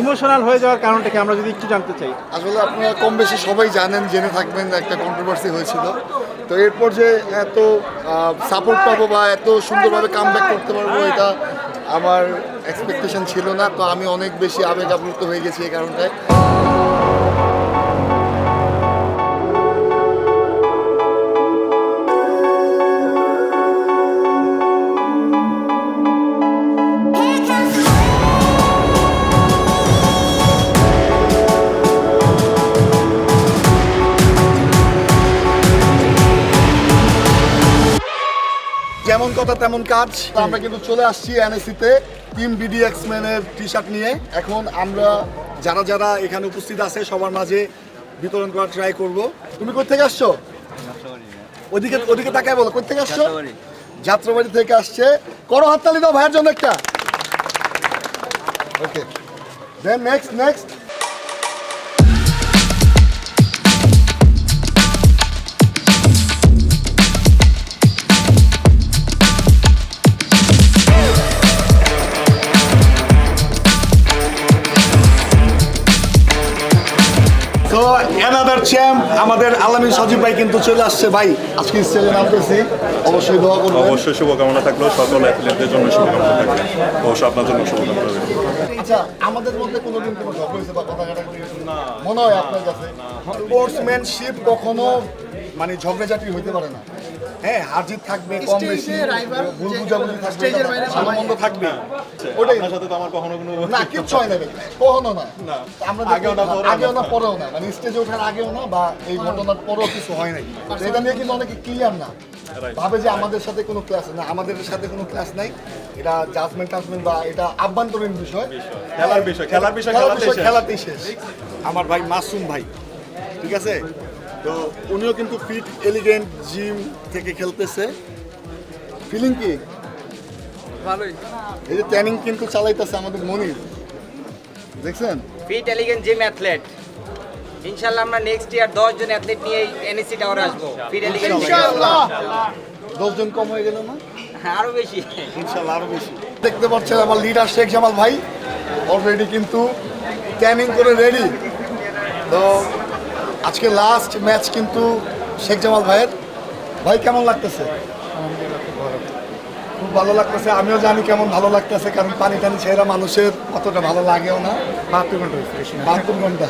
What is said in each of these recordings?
Emotional হয়ে যাওয়ার কারণটা কি আমরা যদি একটু জানতে চাই? আসলে আপনারা কম বেশি সবাই জানেন, জেনে থাকবেন একটা কন্ট্রোভার্সি হয়েছিল। তো এরপর যে এত সাপোর্ট পাবো বা এত সুন্দরভাবে কাম করতে পারব, এটা আমার এক্সপেকটেশন ছিল না। তো আমি অনেক বেশি আবেগ আপ্লুত হয়ে গেছি এই কারণটায়। কথা তেমন কাজ। তো আমরা কিন্তু চলে আসছি এনএসিতে টিম বিডিএক্স ম্যানের টি শার্ট নিয়ে। এখন আমরা যারা যারা এখানে উপস্থিত আছে সবার মাঝে বিতরণ করার ট্রাই করব। তুমি কোথা থেকে আসছো? ওদিকে ওদিকে তাকায় বলো কোথা থেকে আসছো? যাত্রাবাড়ি। থেকে আসছে। করো হাততালি দাও ভাইয়ের জন্য একটা। Okay then next next another champ আমাদের আলামী সজীব ভাই কিন্তু চলে আসছে। ভাই আজকে স্টেজে নামতেছি। অবশ্যই দোয়া করবেন। অবশ্যই শুভকামনা থাকল। সকল অ্যাথলিটদের জন্য শুভকামনা থাকবে অবশ্যই আপনার জন্য শুভকামনা রইল। আচ্ছা আমাদের মধ্যে কোনোদিন কোনো ঝগড়া হয়েছে বা কথা কাটাকাটি হয়েছে? মনে হয় আপনার কাছে। স্পোর্টসম্যানশিপ কখনো মানে ঝগড়াঝাটি হইতে পারে না। হ্যাঁ হার জিত থাকবে কম বেশি। ভুল বুঝাবুঝি থাকবে। ভালো মন্দ থাকবে। আপনার সাথে তো আমার কখনো কোনো না কিচ্ছু হয় না কখনো না। আমরা আগেও না, আগেও না পরেও না। মানে স্টেজে ওঠার আগেও না বা এই ঘটনার পরেও কিছু হয় নাই। এটা নিয়ে কিন্তু অনেকে ক্লিয়ার না। ভাবে যে আমাদের সাথে কোনো ক্লাস না আমাদের সাথে কোনো ক্লাস নাই। এটা জাজমেন্ট টাজমেন্ট বা এটা আভ্যন্তরীণ বিষয়। খেলার বিষয় খেলার বিষয় খেলার বিষয় শেষ। খেলাতেই শেষ। আমার ভাই মাসুম ভাই ঠিক আছে? তো উনিও কিন্তু ফিট এলিগেন্ট জিম থেকে খেলতেছে। ফিলিং কি? ভালোই। এই যে ট্রেনিং কিন্তু চালাইতেছে আমাদের মনির। দেখছেন? ফিট এলিগেন্ট জিম অ্যাথলেট ইনশাল্লাহ আমরা নেক্সট ইয়ার দশ জন অ্যাথলেট নিয়ে এনএসসি টাওয়ারে আসব। ফিট এলিগেন্ট ইনশাআল্লাহ। দশজন কম হয়ে গেল না? আরও বেশি। ইনশাল্লাহ আরও বেশি। দেখতে পাচ্ছেন আমার লিডার শেখ জামাল ভাই। অলরেডি কিন্তু ট্যানিং করে রেডি তো আজকে লাস্ট ম্যাচ কিন্তু শেখ জামাল ভাইয়ের। ভাই কেমন লাগতেছে? খুব ভালো লাগতেছে। আমিও জানি কেমন ভালো লাগতেছে কারণ পানি টানি ছেড়া মানুষের অতটা ভালো লাগেও না। বাহাত্তর ঘণ্টা বাহাত্তর ঘণ্টা।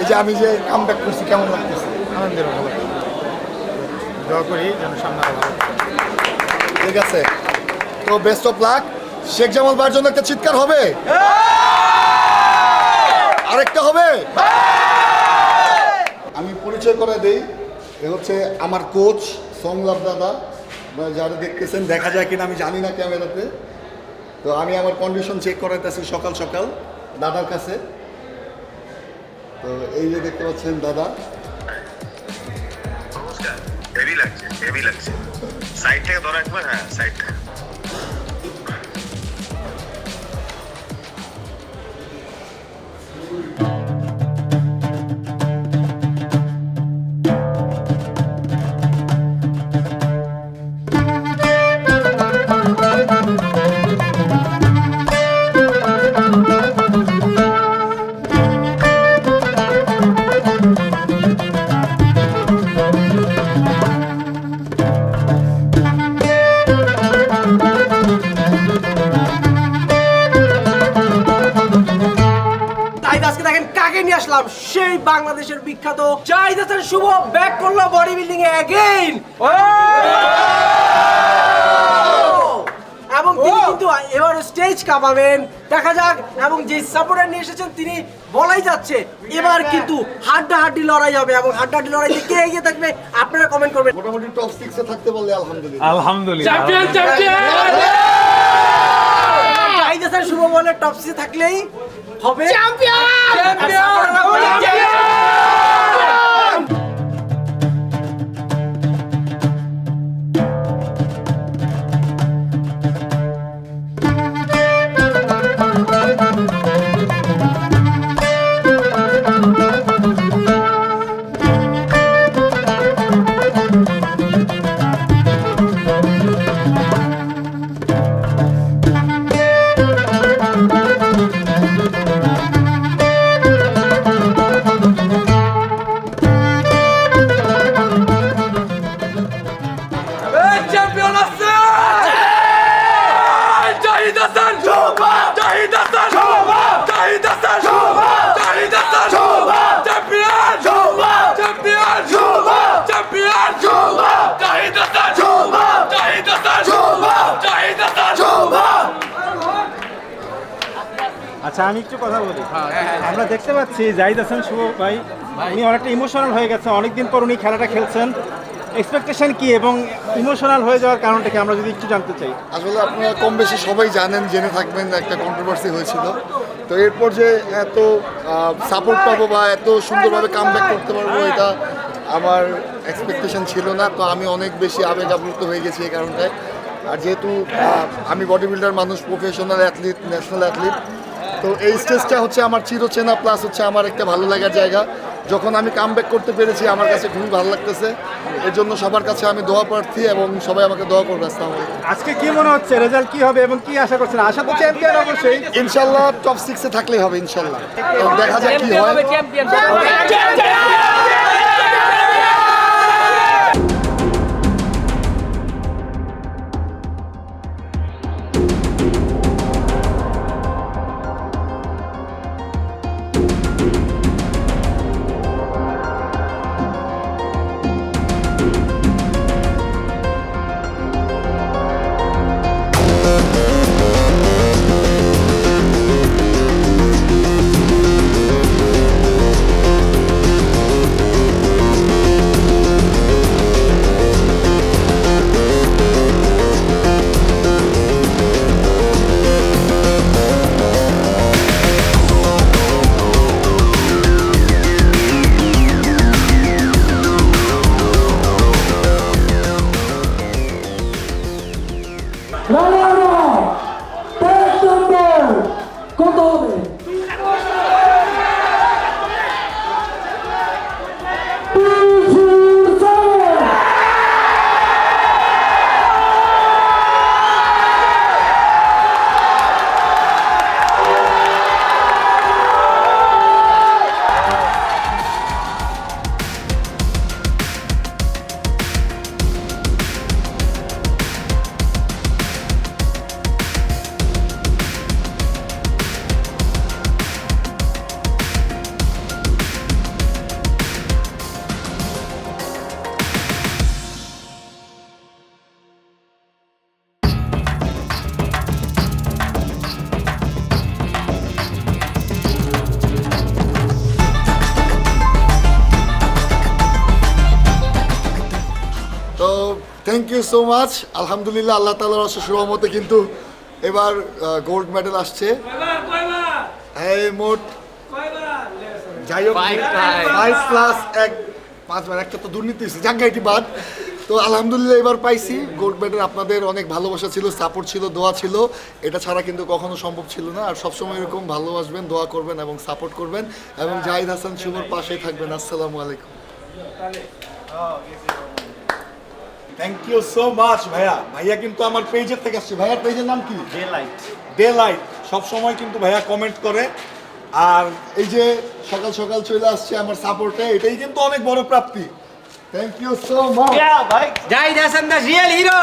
এই যে আমি যে কাম ব্যাক করছি কেমন লাগতেছে? আনন্দের ভালো দোয়া করি যেন সামনে ভালো ঠিক আছে। তো best of luck Sheikh Jamal ভাইয়ের জন্য একটা চিৎকার হবে। আরেকটা হবে। আমি পরিচয় করে দিই এ হচ্ছে আমার কোচ সংলাপ দাদা। যারা দেখতেছেন, দেখা যায় কিনা, আমি জানি না ক্যামেরাতে। তো আমি আমার কন্ডিশন চেক করাইতেছি সকাল সকাল দাদার কাছে। তো এই যে দেখতে পাচ্ছেন দাদা। হেভি লাগছে হেভি লাগছে। সাইড থেকে ধরো একবার হ্যাঁ সাইড সেই বাংলাদেশের বিখ্যাত জাহিদ হাসান শুভ ব্যাক করল বডি বিল্ডিং এ অ্যাগেইন এবং তিনি কিন্তু এবার স্টেজ কামাবেন দেখা যাক এবং যে সাপোর্টার নিয়ে এসেছেন তিনি বলাই যাচ্ছে এবার কিন্তু হাড্ডা হাড্ডি লড়াই হবে এবং হাড্ডা হাড্ডি লড়াইতে কে এগিয়ে থাকবে আপনারা কমেন্ট করবেন। মোটামুটি টপ সিক্সে থাকতে বললে আলহামদুলিল্লাহ। আলহামদুলিল্লাহ চ্যাম্পিয়ন চ্যাম্পিয়ন শুভ বলে টপ সিক্সে থাকলেই হবে। ¡Campeón! ¡Raúl! আচ্ছা আমি একটু কথা বলি। আমরা দেখতে পাচ্ছি জাহিদ হাসান শুভ ভাই। উনি অনেকটা ইমোশনাল হয়ে গেছে। অনেকদিন পর উনি খেলাটা খেলছেন। এক্সপেকটেশন কি এবং ইমোশনাল হয়ে যাওয়ার কারণটা কি আমরা যদি একটু জানতে চাই? আসলে আপনারা কম বেশি সবাই জানেন জেনে থাকবেন একটা কন্ট্রোভার্সি হয়েছিল। তো এরপর যে এত সাপোর্ট পাবো বা এত সুন্দরভাবে কাম করতে পারব এটা আমার এক্সপেকটেশন ছিল না। তো আমি অনেক বেশি আবেগ আপ্লুত হয়ে গেছি এই কারণটায়। আর যেহেতু আমি বডি বিল্ডার মানুষ প্রফেশনাল অ্যাথলিট ন্যাশনাল অ্যাথলিট তো এই স্টেজটা হচ্ছে আমার চিরচেনা প্লাস হচ্ছে আমার একটা ভালো লাগার জায়গা। যখন আমি কাম করতে পেরেছি আমার কাছে খুবই ভালো লাগতেছে। এর জন্য সবার কাছে আমি দোয়া প্রার্থী এবং সবাই আমাকে দোয়া করবে। আসসালামু আলাইকুম। আজকে কি মনে হচ্ছে? রেজাল্ট কি হবে এবং কি আশা করছেন? আশা করছি চ্যাম্পিয়ন অবশ্যই। ইনশাল্লাহ টপ সিক্সে থাকলেই হবে ইনশাল্লাহ। দেখা যাক কি হয়। Thank হবে থ্যাংক ইউ সো মাচ আলহামদুলিল্লাহ আল্লাহ তালার অশেষ রহমতে কিন্তু এবার গোল্ড মেডেল আসছে। হ্যাঁ মোট যাই হোক ফাইভ প্লাস এক পাঁচবার একটা তো দুর্নীতি হয়েছে জাঙ্গা এটি বাদ। তো আলহামদুলিল্লাহ এবার পাইছি। গোল্ড মেডেল আপনাদের অনেক ভালোবাসা ছিল সাপোর্ট ছিল দোয়া ছিল। এটা ছাড়া কিন্তু কখনো সম্ভব ছিল না। আর সবসময় এরকম ভালোবাসবেন দোয়া করবেন এবং সাপোর্ট করবেন। এবং জাহিদ হাসান শুভর পাশেই থাকবেন। আসসালামু আলাইকুম। থ্যাংক ইউ সো মাচ ভাইয়া। ভাইয়া কিন্তু আমার পেজের থেকে আসছে। ভাইয়ার পেজের নাম কি? ডে লাইট ডে লাইট সব সময় কিন্তু ভাইয়া কমেন্ট করে। আর এই যে সকাল সকাল চলে আসছে আমার সাপোর্টে এটাই কিন্তু অনেক বড় প্রাপ্তি। থ্যাংক ইউ সো মাচ ভাই। যাই দাসান দা রিয়েল হিরো